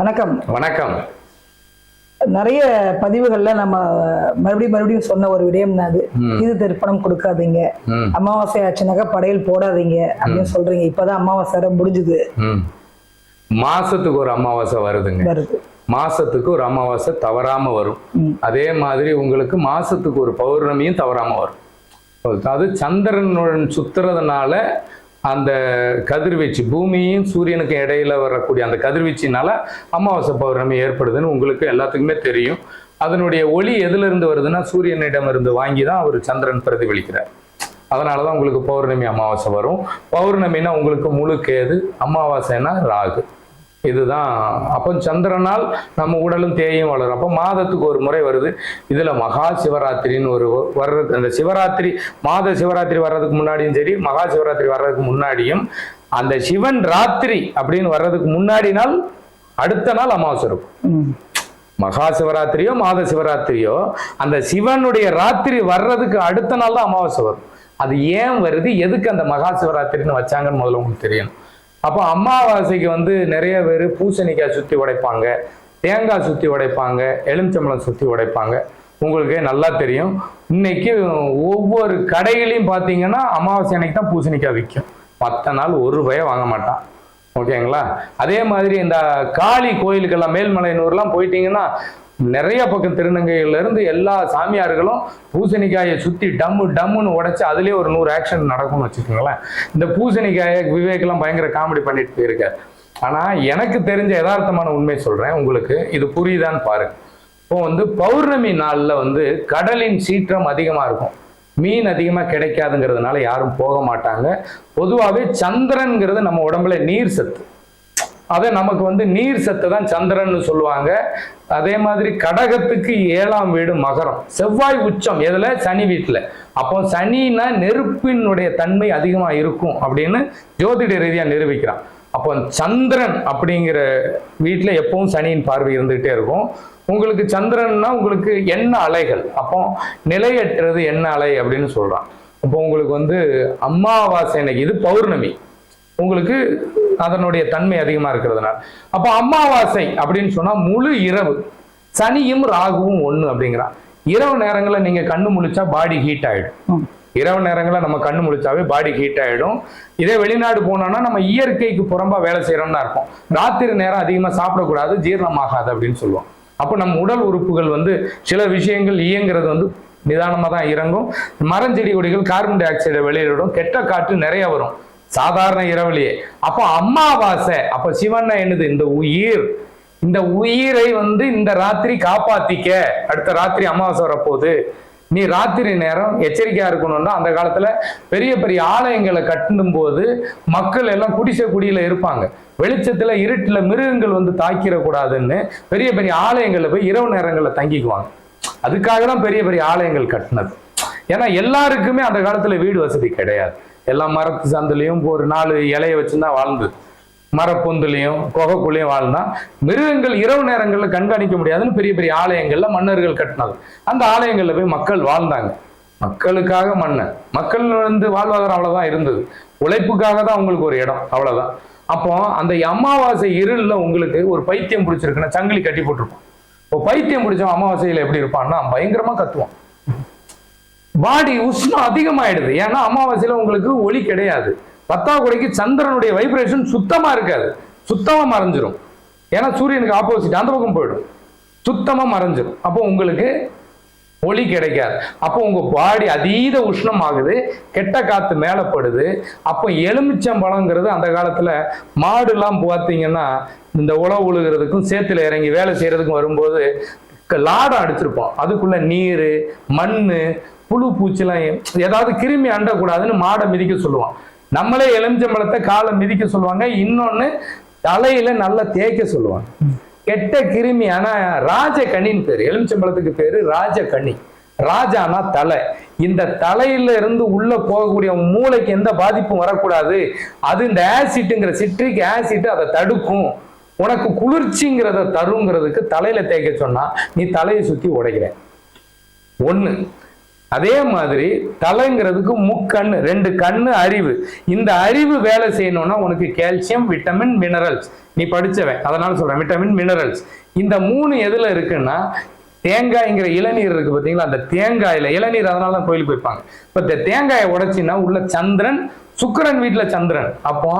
வணக்கம். வணக்கம். நிறைய பதிவுகள்ல நம்ம மறுபடியும் மறுபடியும் சொன்ன ஒரு விடயம் அது. இது திருப்பணம் கொடுக்காதீங்க. அமாவாசை ஆச்சுனாக்கா படையல் போடாதீங்க அப்படின்னு சொல்றீங்க. இப்பதான் அமாவாசை முடிஞ்சுது. மாசத்துக்கு ஒரு அமாவாசை வருதுங்க. வருது. மாசத்துக்கு ஒரு அமாவாசை தவறாம வரும். அதே மாதிரி உங்களுக்கு மாசத்துக்கு ஒரு பௌர்ணமியும் தவறாம வரும். அது சந்திரனுடன் சுத்துறதுனால அந்த கதிர்வீச்சு பூமியும் சூரியனுக்கு இடையில வரக்கூடிய அந்த கதிர்வீச்சினால அமாவாசை பௌர்ணமி ஏற்படுதுன்னு உங்களுக்கு எல்லாத்துக்குமே தெரியும். அதனுடைய ஒளி எதுல இருந்து வருதுன்னா சூரியனிடம் இருந்து வாங்கி தான் அவர் சந்திரன் பிரதிபலிக்கிறார். அதனால தான் உங்களுக்கு பௌர்ணமி அமாவாசை வரும். பௌர்ணமின்னா உங்களுக்கு முழு கேது அமாவாசைன்னா ராகு. இதுதான். அப்போ சந்திரனால் நம்ம உடலும் தேயும் வளரும். அப்போ மாதத்துக்கு ஒரு முறை வருது. இதுல மகா சிவராத்திரின்னு ஒரு வர்றது அந்த சிவராத்திரி மாத சிவராத்திரி வர்றதுக்கு முன்னாடியும் சரி மகா சிவராத்திரி வர்றதுக்கு முன்னாடியும் அந்த சிவன் ராத்திரி அப்படின்னு வர்றதுக்கு முன்னாடி நாள் அடுத்த நாள் அமாவாசை இருக்கும். மகா சிவராத்திரியோ மாத சிவராத்திரியோ அந்த சிவனுடைய ராத்திரி வர்றதுக்கு அடுத்த நாள் தான் அமாவாசை வரும். அது ஏன் வருது? எதுக்கு அந்த மகா சிவராத்திரின்னு வச்சாங்கன்னு முதல்ல உங்களுக்கு தெரியணும். அப்போ அமாவாசைக்கு வந்து நிறைய பேர் பூசணிக்காய் சுற்றி உடைப்பாங்க தேங்காய் சுற்றி உடைப்பாங்க எலுமிச்சம்பழம் சுற்றி உடைப்பாங்க. உங்களுக்கே நல்லா தெரியும். இன்னைக்கு ஒவ்வொரு கடைகளையும் பார்த்தீங்கன்னா அமாவாசை அன்னைக்கு தான் பூசணிக்காய் விற்கும் மற்ற நாள் ஒரு ரூபாயை வாங்க மாட்டான். ஓகேங்களா? அதே மாதிரி இந்த காளி கோயிலுக்கெல்லாம் மேல்மலையனூர்லாம் போயிட்டீங்கன்னா நிறைய பக்கம் திருநங்கையில இருந்து எல்லா சாமியார்களும் பூசணிக்காயை சுற்றி டம்மு டம்முன்னு உடச்சி அதுலேயே ஒரு நூறு ஆக்ஷன் நடக்கும்னு வச்சுக்கோங்களேன். இந்த பூசணிக்காயை விவேக்லாம் பயங்கர காமெடி பண்ணிட்டு போயிருக்காரு. ஆனால் எனக்கு தெரிஞ்ச யதார்த்தமான உண்மை சொல்கிறேன் உங்களுக்கு. இது புரியுதான்னு பாருங்க இப்போ வந்து பௌர்ணமி நாளில் வந்து கடலின் சீற்றம் அதிகமாக இருக்கும். மீன் அதிகமாக கிடைக்காதுங்கிறதுனால யாரும் போக மாட்டாங்க. பொதுவாகவே சந்திரன்கிறது நம்ம உடம்புல நீர் சத்து. அதை நமக்கு வந்து நீர் சத்து தான் சந்திரன்னு சொல்லுவாங்க. அதே மாதிரி கடகத்துக்கு ஏழாம் வீடு மகரம். செவ்வாய் உச்சம் எதில்? சனி வீட்டில் அப்போ சனின்னா நெருப்பினுடைய தன்மை அதிகமாக இருக்கும் அப்படின்னு ஜோதிட ரீதியாக நிரூபிக்கிறான். அப்போ சந்திரன் அப்படிங்கிற வீட்டில் எப்பவும் சனியின் பார்வை இருந்துகிட்டே இருக்கும். உங்களுக்கு சந்திரன்னா உங்களுக்கு என்ன அலைகள்? அப்போ நிலையற்றது என்ன அலை அப்படின்னு சொல்கிறான் அப்போ உங்களுக்கு வந்து அமாவாசை அன்னைக்கு இது பௌர்ணமி. உங்களுக்கு அதனுடைய தன்மை அதிகமா இருக்கிறதுனால. அப்ப அமாவாசை அப்படின்னு சொன்னா முழு இரவு. சனியும் ராகுவும் ஒண்ணு அப்படிங்கிறான். இரவு நேரங்களில் நீங்க கண்ணு முழிச்சா பாடி ஹீட் ஆயிடும். ம். இரவு நேரங்களில் நம்ம கண்ணு முழிச்சாவே பாடி ஹீட் ஆயிடும். இதே வெளிநாடு போனோம்னா நம்ம இயற்கைக்கு புறம்பா வேலை செய்யறோம்னு தான் இருக்கும் ராத்திரி நேரம் அதிகமா சாப்பிடக்கூடாது ஜீரணமாகாது அப்படின்னு சொல்லுவோம். அப்போ நம்ம உடல் உறுப்புகள் வந்து சில விஷயங்கள் இயங்குறது வந்து நிதானமாக தான் இறங்கும். மரஞ்செடி கொடிகள் கார்பன் டை ஆக்சைடை வெளியிடும். கெட்ட காற்று நிறைய வரும். சாதாரண இரவுலையே அப்போ அமாவாசை அப்போ சிவன் என்னது? இந்த உயிர். இந்த உயிரை வந்து இந்த ராத்திரி காப்பாத்திக்க. அடுத்த ராத்திரி அமாவாசை வரப்போகுது. நீ ராத்திரி நேரம் எச்சரிக்கையா இருக்கணும்னா அந்த காலத்துல பெரிய பெரிய ஆலயங்களை கட்டும் போது மக்கள் எல்லாம் குடிசை குடியில இருப்பாங்க. வெளிச்சத்துல இருட்டுல மிருகங்கள் வந்து தாக்கிடக்கூடாதுன்னு பெரிய பெரிய ஆலயங்கள்ல போய் இரவு நேரங்களில் தங்கிக்குவாங்க. அதுக்காக தான் பெரிய பெரிய ஆலயங்கள் கட்டினது. ஏன்னா எல்லாருக்குமே அந்த காலத்துல வீடு வசதி கிடையாது. எல்லா மரத்து சந்துலையும் ஒரு நாலு இலையை வச்சுதான் வாழ்ந்தது மரப்பொந்துலையும் குகைக்குள்ளேயும் வாழ்ந்தா மிருகங்கள் இரவு நேரங்களில் கண்காணிக்க முடியாதுன்னு பெரிய பெரிய ஆலயங்கள்ல மன்னர்கள் கட்டினது அந்த ஆலயங்கள்ல போய் மக்கள் வாழ்ந்தாங்க. மக்களுக்காக மன்னன் மக்கள் வந்து வாழ்வாதாரம் அவ்வளவுதான் இருந்தது. உழைப்புக்காக தான் அவங்களுக்கு ஒரு இடம் அவ்வளவுதான். அப்போ அந்த அமாவாசை இருளில் உங்களுக்கு ஒரு பைத்தியம் பிடிச்சிருக்குன்னா சங்கிலி கட்டி போட்டிருப்போம் இப்போ பைத்தியம் பிடிச்சவன் அமாவாசையில் எப்படி இருப்பான்னா பயங்கரமாக கத்துவான். பாடி உஷ்ணம் அதிகமாயிடுது. ஏன்னா அமாவாசையில் உங்களுக்கு ஒளி கிடையாது. பத்தாக்குறைக்கு சந்திரனுடைய வைப்ரேஷன் சுத்தமாக இருக்காது. சுத்தமாக மறைஞ்சிரும். ஏன்னா சூரியனுக்கு ஆப்போசிட் அந்த பக்கம் போயிடும். சுத்தமாக மறைஞ்சிரும். அப்போ உங்களுக்கு ஒளி கிடைக்காது. அப்போ உங்கள் பாடி அதீத உஷ்ணம் ஆகுது கெட்ட காற்று மேலப்படுது அப்போ எலுமிச்சம்பழங்கிறது அந்த காலத்தில் மாடுலாம் பார்த்தீங்கன்னா இந்த உழவு உழுகிறதுக்கும் சேத்துல இறங்கி வேலை செய்கிறதுக்கும் வரும்போது க- லாடம் அடிச்சிருப்போம். அதுக்குள்ளே நீர் மண் புழு பூச்சிலாம் ஏதாவது கிருமி அண்டக்கூடாதுன்னு மாடை மிதிக்க சொல்லுவான். நம்மளே எலுமிச்சம்பழத்தை காலை மிதிக்க சொல்லுவாங்க. இன்னொன்னு தலையில நல்லா தேய்க்க சொல்லுவாங்க. கெட்ட கிருமி ஆனா ராஜகனின்னு பேர். எலுமிச்சம்பழத்துக்கு பேரு ராஜகனி. ராஜானா தலை. இந்த தலையில இருந்து உள்ள போகக்கூடிய மூளைக்கு எந்த பாதிப்பும் வரக்கூடாது. அது இந்த ஆசிட்டுங்கிற சிட்ரிக் ஆசிட் அதை தடுக்கும். உனக்கு குளிர்ச்சிங்கிறத தருங்கிறதுக்கு தலையில தேய்க்க சொன்னா நீ தலையை சுத்தி உடைக்கிற. ஒன்று அதே மாதிரி தலைங்கிறதுக்கு முக்கண்ணு ரெண்டு கண்ணு அறிவு. இந்த அறிவு வேலை செய்யணும்னா உனக்கு கால்சியம் விட்டமின் மினரல்ஸ் நீ படிச்சவன் அதனால சொல்கிறேன் விட்டமின் மினரல்ஸ் இந்த மூணு எதில் இருக்குன்னா தேங்காய்ங்கிற இளநீர் இருக்குது பார்த்தீங்களா? அந்த தேங்காயில் இளநீர் அதனால தான் கோயிலுக்கு போய்ப்பாங்க. இப்போ இந்த தேங்காயை உடைச்சின்னா உள்ள சந்திரன் சுக்கிரன் வீட்டில் சந்திரன். அப்போ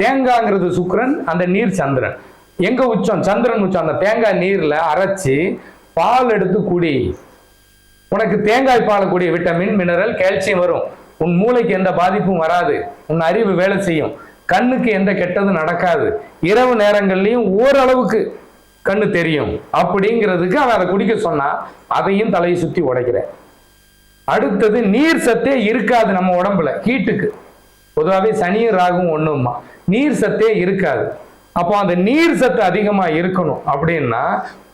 தேங்காய்ங்கிறது சுக்கிரன் அந்த நீர் சந்திரன். எங்கே உச்சம்? சந்திரன் உச்சம். அந்த தேங்காய் நீரில் அரைச்சி பால் எடுத்து குடி. உனக்கு தேங்காய் பாலக்கூடிய விட்டமின் மினரல் கால்சியம் வரும். உன் மூளைக்கு எந்த பாதிப்பும் வராது. உன் அறிவு வேலை செய்யும். கண்ணுக்கு எந்த கெட்டதும் நடக்காது. இரவு நேரங்கள்லையும் ஓரளவுக்கு கண்ணு தெரியும். அப்படிங்கிறதுக்கு அவன் அதை குடிக்க சொன்னா அதையும் தலையை சுத்தி உடைக்கிறேன். அடுத்தது நீர் சத்தே இருக்காது நம்ம உடம்புல ஹீட்டுக்கு. பொதுவாகவே சனியும் ராகும் ஒண்ணுமா நீர் சத்தே இருக்காது. அப்போ அந்த நீர் சத்து அதிகமாக இருக்கணும் அப்படின்னா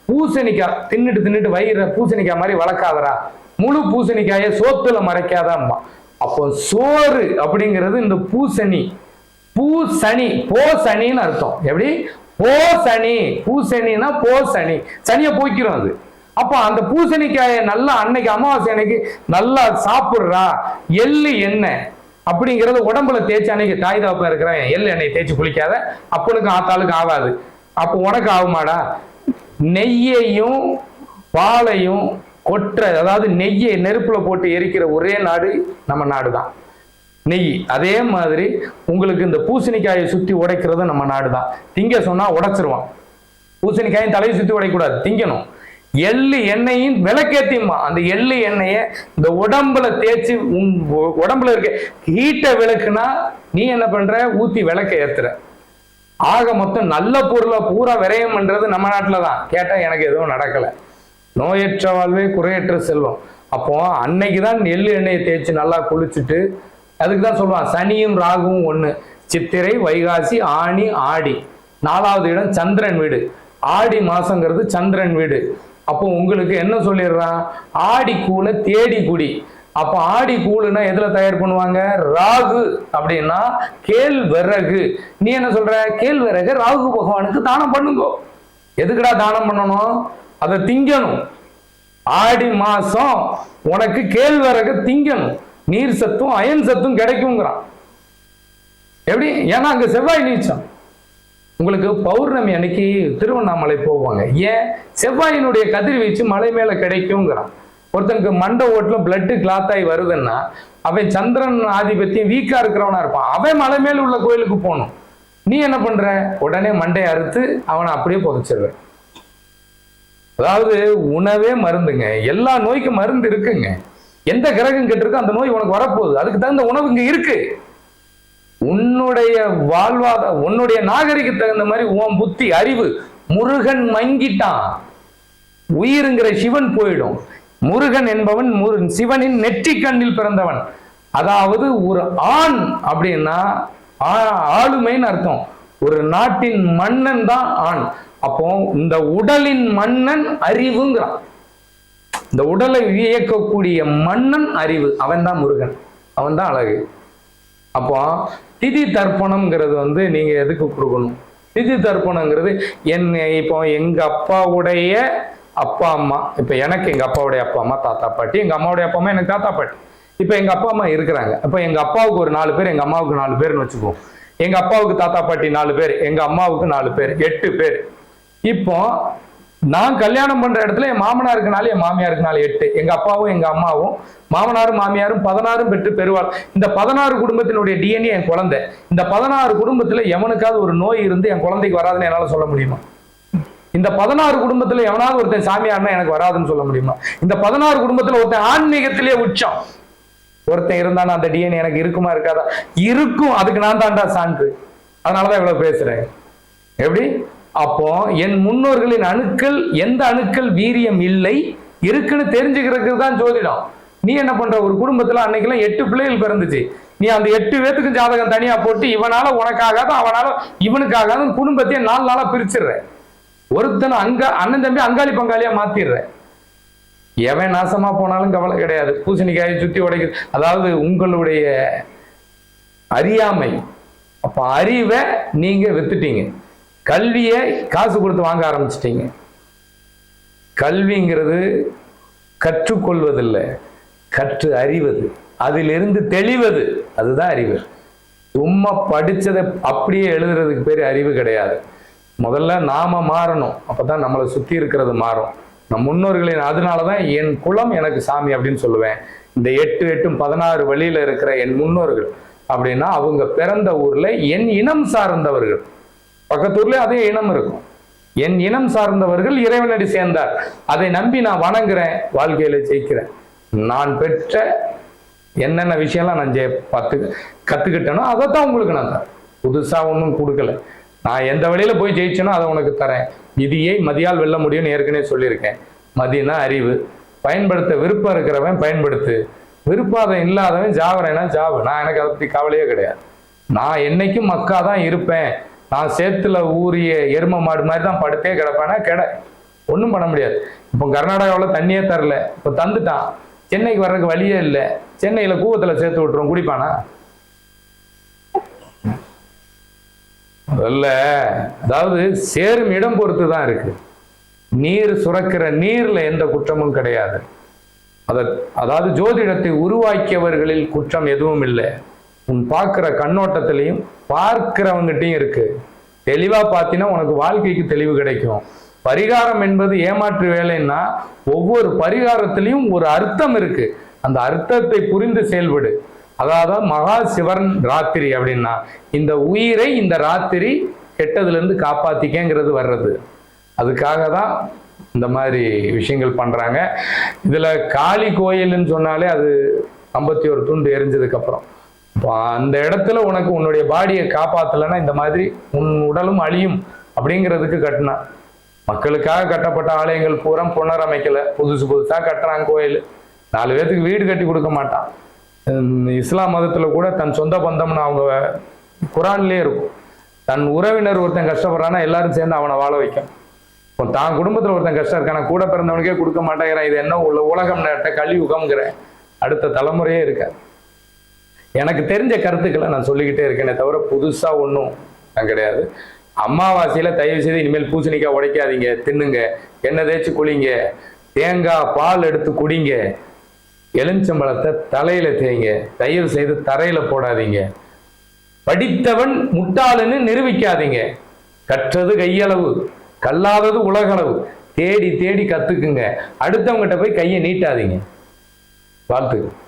பூசணிக்காய் தின்னுட்டு தின்னுட்டு வயிற பூசணிக்காய் மாதிரி வளர்க்காதடா. முழு பூசணிக்காயை சோத்துல மறைக்காதாம்மா. அப்போ சோறு அப்படிங்கிறது இந்த பூசணி. பூசணி போசணின்னு அர்த்தம். எப்படி? போசணி. பூசணின்னா பூசணினா போ சனியை போய்க்கிறோம் அது. அப்போ அந்த பூசணிக்காயை நல்லா அன்னைக்கு அமாவாசை அன்னைக்கு நல்லா சாப்பிடுறா. எள்ளு எண்ணெய் அப்படிங்கிறது உடம்புல தேய்ச்சி அன்னைக்கு தாய் தாப்பா இருக்கிறேன். எள்ளு எண்ணெய் தேய்ச்சி குளிக்காத. அப்பனுக்கு ஆத்தாளுக்கு ஆகாது. அப்போ உனக்கு ஆகுமாடா? நெய்யையும் பாலையும் கொற்ற அதாவது நெய்யை நெருப்புல போட்டு எரிக்கிற ஒரே நாடு நம்ம நாடு தான் நெய் அதே மாதிரி உங்களுக்கு இந்த பூசணிக்காயை சுத்தி உடைக்கிறது நம்ம நாடு தான் திங்க சொன்னா உடைச்சிருவான். பூசணிக்காயும் தலையை சுத்தி உடைக்கூடாது திங்கணும். எள்ளு எண்ணெயும் விளக்கேத்தியுமா? அந்த எள்ளு எண்ணெயை இந்த உடம்புல தேய்ச்சி உன் உடம்புல இருக்க ஹீட்டை விளக்குனா நீ என்ன பண்ற? ஊத்தி விளக்க ஏத்துற. ஆக மொத்தம் நல்ல பொருளை பூரா விரயம் பண்றது நம்ம நாட்டில் தான் கேட்டால் எனக்கு எதுவும் நடக்கல. நோயற்ற வாழ்வே குறையற்ற செல்வம். அப்போ அன்னைக்கு தான் நெல் எண்ணெயை தேய்ச்சி நல்லா குளிச்சுட்டு அதுக்கு தான் சொல்லுவான் சனியும் ராகுவும் ஒன்று சித்திரை வைகாசி ஆணி ஆடி. நாலாவது இடம் சந்திரன் வீடு. ஆடி மாசங்கிறது சந்திரன் வீடு. அப்போ உங்களுக்கு என்ன சொல்லிடுறான்? ஆடி கூல தேடி குடி. அப்போ ஆடி கூழுனா எதுல தயார் பண்ணுவாங்க? ராகு அப்படின்னா கேழ்வரகு. நீ என்ன சொல்ற? கேழ்வரகு ராகு பகவானுக்கு தானம் பண்ணுங்கோ. எதுக்குடா தானம் பண்ணணும்? அதை திங்கணும். ஆடி மாசம் உனக்கு கேழ்வரகு திங்கணும். நீர் சத்தும் அயன் சத்தும் கிடைக்குங்கிறான். எப்படி? ஏன்னா அங்க செவ்வாய் நீச்சம். உங்களுக்கு பௌர்ணமி அன்னைக்கு திருவண்ணாமலை போவாங்க. ஏன்? செவ்வாயினுடைய கதிர்வீச்சு மலை மேல கிடைக்குங்கிறான். ஒருத்தனுக்கு மண்டை ஓட்டுல பிளட்டு கிளாத் ஆகி வருதுன்னா அவன் சந்திரன் ஆதிபத்தியம் வீக்கா இருக்கிறவனா இருப்பான். அவன் மலை மேல் உள்ள கோயிலுக்கு போகணும். நீ என்ன பண்ற? உடனே மண்டையை அறுத்து அவனை அப்படியே புதைச்சிடுவேன் அதாவது உணவே மருந்துங்க. எல்லா நோய்க்கும் மருந்து இருக்குங்க. எந்த கிரகம் கெட்டிருக்கோ அந்த நோய் உனக்கு வரப்போகுது. அதுக்கு தகுந்த உணவு இங்கே இருக்கு. உன்னுடைய வாழ்வாத உன்னுடைய நாகரிகத்துக்கு தகுந்த மாதிரி உன் புத்தி அறிவு முருகன் மங்கிட்டான். உயிருங்கிற சிவன் போயிடும். முருகன் என்பவன் முரு- சிவனின் நெற்றி கண்ணில் பிறந்தவன். அதாவது ஒரு ஆண் அப்படின்னா ஆ- ஆளுமைன்னு அர்த்தம். ஒரு நாட்டின் மன்னன் தான் ஆண். அப்போ இந்த உடலின் மன்னன் அறிவுங்கிறான். இந்த உடலை இயக்கக்கூடிய மன்னன் அறிவு. அவன் தான் முருகன். அவன் தான் அழகு. அப்போ திதி தர்ப்பணம்ங்கிறது வந்து நீங்க எதுக்கு கொடுக்கணும்? திதி தர்ப்பணங்கிறது என் இப்போ எங்க அப்பாவுடைய அப்பா அம்மா. இப்போ எனக்கு எங்கள் அப்பாவுடைய அப்பா அம்மா தாத்தா பாட்டி. எங்கள் அம்மாவுடைய அப்பா அம்மா எனக்கு தாத்தா பாட்டி. இப்போ எங்கள் அப்பா அம்மா இருக்கிறாங்க. அப்போ எங்கள் அப்பாவுக்கு ஒரு நாலு பேர் எங்கள் அம்மாவுக்கு நாலு பேர்னு வச்சுக்குவோம். எங்கள் அப்பாவுக்கு தாத்தா பாட்டி நாலு பேர் எங்கள் அம்மாவுக்கு நாலு பேர் எட்டு பேர். இப்போ நான் கல்யாணம் பண்ற இடத்துல என் மாமனாருக்கு நாலு என் மாமியாருக்கு நாலு எட்டு. எங்க அப்பாவும் எங்க அம்மாவும் மாமனாரும் மாமியாரும் பதினாறும் பெற்று பெறுவாள் இந்த பதினாறு குடும்பத்தினுடைய டிஎன்ஏ என் குழந்தை. இந்த பதினாறு குடும்பத்துல எவனுக்காவது ஒரு நோய் இருந்து என் குழந்தைக்கு வராதுன்னு என்னால சொல்ல முடியுமா? இந்த பதினாறு குடும்பத்தில் எவனாவது ஒருத்தன் சாமியார்னா எனக்கு வராதுன்னு சொல்ல முடியுமா? இந்த பதினாறு குடும்பத்தில் ஒருத்தன் ஆன்மீகத்திலேயே உச்சம். ஒருத்தன் இருந்தானா அந்த டிஎன்ஏ எனக்கு இருக்குமா இருக்காதா? இருக்கும். அதுக்கு நான் தான்டா சான்று. அதனாலதான் இவ்வளவு பேசுறேன். எப்படி? அப்போ என் முன்னோர்களின் அணுக்கள் எந்த அணுக்கள் வீரியம் இல்லை? இருக்குன்னு தெரிஞ்சுக்கிறதுக்கு தான் ஜோதிடம். நீ என்ன பண்ற? ஒரு குடும்பத்துல அன்னைக்கெல்லாம் எட்டு பிள்ளைகள் பிறந்துச்சு. நீ அந்த எட்டு பேத்துக்கும் ஜாதகம் தனியா போட்டு இவனால உனக்காகாத அவனால இவனுக்காகாத குடும்பத்தையே நாலு நாளா பிரிச்சிடுற ஒருத்தனை அங்க அண்ணன் தம்பி அங்காளி பங்காளியா மாத்திடுற எவன் நாசமா போனாலும் கவலை கிடையாது. பூசணிக்காயை சுத்தி உடைக்க அதாவது உங்களுடைய அறியாமை. அப்ப அறிவை நீங்க வித்துட்டீங்க. கல்வியை காசு கொடுத்து வாங்க ஆரம்பிச்சிட்டீங்க. கல்விங்கிறது கற்றுக்கொள்வதில்லை. கற்று அறிவது. அதிலிருந்து தெளிவது. அதுதான் அறிவு. சும்மா படித்ததை அப்படியே எழுதுறதுக்கு பேர் அறிவு கிடையாது. முதல்ல நாம மாறணும். அப்பதான் நம்மளை சுத்தி இருக்கிறது மாறும். நம் முன்னோர்களின் அதனாலதான் என் குலம் எனக்கு சாமி அப்படின்னு சொல்லுவேன். இந்த எட்டு எட்டும் பதினாறு வழியில இருக்கிற என் முன்னோர்கள். அப்படின்னா அவங்க பிறந்த ஊர்ல என் இனம் சார்ந்தவர்கள். பக்கத்தூர்ல அதே இனம் இருக்கும். என் இனம் சார்ந்தவர்கள் இறைவனடி சேர்ந்தார். அதை நம்பி நான் வணங்குறேன் வாழ்க்கையில ஜெயிக்கிறேன். நான் பெற்ற என்னென்ன விஷயம்லாம் நான் ஜெய பார்த்து கத்துக்கிட்டேனோ அதை தான் உங்களுக்கு நான் தரேன். புதுசா ஒன்றும் கொடுக்கல. நான் எந்த வழியில போய் ஜெயிச்சேனோ அதை உனக்கு தரேன். விதியை மதியால் வெல்ல முடியும்னு ஏற்கனவே சொல்லியிருக்கேன். மதினா அறிவு. பயன்படுத்த விருப்பம் இருக்கிறவன் பயன்படுத்து. விருப்பாதம் இல்லாதவன் ஜாவரேனா ஜாவு நான் எனக்கு அதை பத்தி கவலையே கிடையாது. நான் என்னைக்கும் மக்கா தான் இருப்பேன். நான் சேத்துல ஊறிய எரும மாடு மாதிரி தான் படுத்தே கிடப்பேனா. கிட ஒன்றும் பண்ண முடியாது. இப்போ கர்நாடகாவில் தண்ணியே தரல. இப்போ தந்துட்டான். சென்னைக்கு வர்றதுக்கு வழியே இல்லை. சென்னையில் கூவத்தில் சேர்த்து விட்டுரும். குடிப்பானா? முதல்ல அதாவது சேரும் இடம் பொறுத்து தான் இருக்கு. நீர் சுரக்கிற நீர்ல எந்த குற்றமும் கிடையாது. அத அதாவது ஜோதிடத்தை உருவாக்கியவர்களில் குற்றம் எதுவும் இல்லை. உன் பார்க்கிற கண்ணோட்டத்திலையும் பார்க்கிறவங்கிட்டையும் இருக்கு. தெளிவா பார்த்தீங்கன்னா உனக்கு வாழ்க்கைக்கு தெளிவு கிடைக்கும். பரிகாரம் என்பது ஏமாற்று வேலைன்னா ஒவ்வொரு பரிகாரத்திலையும் ஒரு அர்த்தம் இருக்கு. அந்த அர்த்தத்தை புரிந்து செயல்படு. அதாவது மகா சிவன் ராத்திரி அப்படின்னா இந்த உயிரை இந்த ராத்திரி கெட்டதுலேருந்து இருந்து வர்றது. அதுக்காக தான் இந்த மாதிரி விஷயங்கள் பண்ணுறாங்க இதில் காளி கோயில்னு சொன்னாலே அது ஐம்பத்தி ஒரு துண்டு எரிஞ்சதுக்கப்புறம். அந்த இடத்துல உனக்கு உன்னுடைய பாடியை காப்பாற்றலைன்னா இந்த மாதிரி உன் உடலும் அழியும் அப்படிங்கிறதுக்கு கட்டினா. மக்களுக்காக கட்டப்பட்ட ஆலயங்கள் பூரா புனரமைக்கலை. புதுசு புதுசாக கட்டுறாங்க கோயில். நாலு பேர்த்துக்கு வீடு கட்டி கொடுக்க மாட்டான். இஸ்லாம் மதத்தில் கூட தன் சொந்த பந்தம்னு அவங்க குரான்லேயே இருக்கும். தன் உறவினர் ஒருத்தன் கஷ்டப்படுறான்னா எல்லாரும் சேர்ந்து அவனை வாழ வைக்கும் இப்போ தான் குடும்பத்தில் ஒருத்தன் கஷ்டம் இருக்கான கூட பிறந்தவனுக்கே கொடுக்க மாட்டேங்கிறான். இது என்ன உள்ள உலகம் நேட்ட கலியுகம்ங்கிற அடுத்த தலைமுறையே இருக்காது. எனக்கு தெரிஞ்ச கருத்துக்களை நான் சொல்லிக்கிட்டே இருக்கேனே தவிர புதுசாக ஒன்றும் நான் கிடையாது. அமாவாசையில் தயவு செய்து இனிமேல் பூசணிக்காய் உடைக்காதீங்க. தின்னுங்க. எண்ணெய் தேய்ச்சி குளிங்க. தேங்காய் பால் எடுத்து குடிங்க. எலுமிச்சம்பழத்தை தலையில தேய்ங்க. தயவு செய்து தரையில போடாதீங்க. படித்தவன் முட்டாளுன்னு நிரூபிக்காதீங்க. கற்றது கையளவு கல்லாதது உலகளவு. தேடி தேடி கத்துக்குங்க. அடுத்தவங்ககிட்ட போய் கையை நீட்டாதீங்க. வாழ்த்துக்கள்.